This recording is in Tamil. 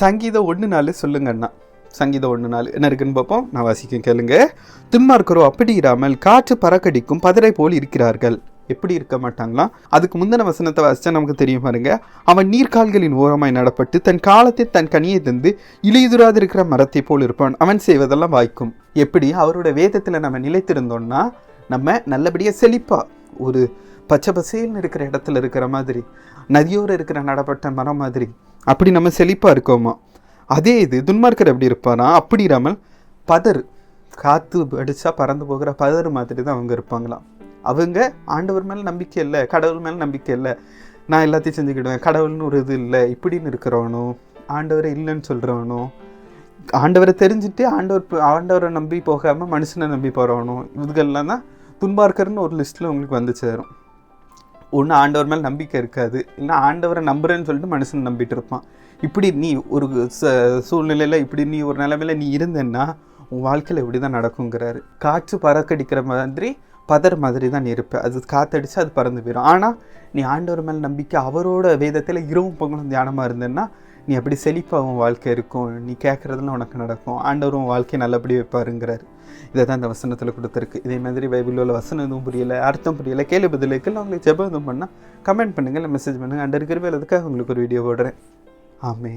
சங்கீதம் ஒன்று நாள் சொல்லுங்கண்ணா. சங்கீதம் ஒன்று நாள் என்ன இருக்குன்னு பார்ப்போம். நான் வாசிக்கும் கேளுங்க. துன்மார்க்கரோ அப்படி இராமல் காற்று பறக்கடிக்கும் பதரை போல் இருக்கிறார்கள். எப்படி இருக்க மாட்டாங்களாம் அதுக்கு முந்தின வசனத்தை வாசிச்சா நமக்கு தெரியும் பாருங்க. அவன் நீர்கால்களின் ஓரமாய் நடப்பட்டு தன் காலத்தை தன் கனியை தந்து இலையுதுராது இருக்கிற மரத்தை போல் இருப்பான். அவன் செய்வதெல்லாம் வாய்க்கும். எப்படி? அவரோட வேதத்தில் நம்ம நிலைத்திருந்தோம்னா நம்ம நல்லபடியாக செழிப்பா. ஒரு பச்சை பசேல்னு இருக்கிற இடத்துல இருக்கிற மாதிரி நதியோடு இருக்கிற நடப்பட்ட மரம் மாதிரி அப்படி நம்ம செழிப்பாக இருக்கோமா? அதே இது துன்மார்க்கர் எப்படி இருப்பானா அப்படி இராமல் பதர் காற்று அடித்தா பறந்து போகிற பதர் மாதிரி தான் அவங்க இருப்பாங்களாம். அவங்க ஆண்டவர் மேலே நம்பிக்கை இல்லை கடவுள் மேலே நம்பிக்கை இல்லை. நான் எல்லாத்தையும் செஞ்சுக்கிடுவேன் கடவுள்னு ஒரு இது இல்லை இப்படின்னு இருக்கிறவனோ ஆண்டவரை இல்லைன்னு சொல்கிறவனோ ஆண்டவரை தெரிஞ்சுட்டு ஆண்டவர் ஆண்டவரை நம்பி போகாமல் மனுஷனை நம்பி போகிறவனோ இதுகள்லாம் தான் துன்பார்க்கர்னு ஒரு லிஸ்ட்டில் உங்களுக்கு வந்து சேரும். ஒன்று ஆண்டவர் மேலே நம்பிக்கை இருக்காது. இல்லை ஆண்டவரை நம்புறேன்னு சொல்லிட்டு மனுஷன் நம்பிட்டு இருப்பான். இப்படி நீ ஒரு ச சூழ்நிலையில் இப்படி நீ ஒரு நிலைமையில நீ இருந்தேன்னா உன் வாழ்க்கையில் இப்படி தான் நடக்குங்கிறாரு. காற்று பறக்கடிக்கிற மாதிரி பதர் மாதிரி தான் நீ இருப்பேன் அது காத்தடிச்சு அது பறந்து போயிடும் ஆனால் நீ ஆண்டவர் மேலே நம்பிக்கை அவரோட வேதத்தில் இரவும் பகலும் தியானமாக இருந்தேன்னா நீ அப்படி செழிப்பாக உன் வாழ்க்கை இருக்கும். நீ கேட்குறதுலாம் உனக்கு நடக்கும். ஆண்டவர் உன் வாழ்க்கையை நல்லபடி வைப்பாருங்கிறார். இதை தான் இந்த வசனத்தில் கொடுத்துருக்கு. இதே மாதிரி பைபிளில் உள்ள வசனம் எதுவும் புரியல அர்த்தம் புரியலை கேள்வி பதிலுக்கு இல்லை உங்களுக்கு ஜெபம் எதுவும் பண்ணால் கமெண்ட் பண்ணுங்கள் இல்லை மெசேஜ் பண்ணுங்கள் அண்டர் இருக்கிற அதுக்காக உங்களுக்கு ஒரு வீடியோ போடுறேன். ஆமே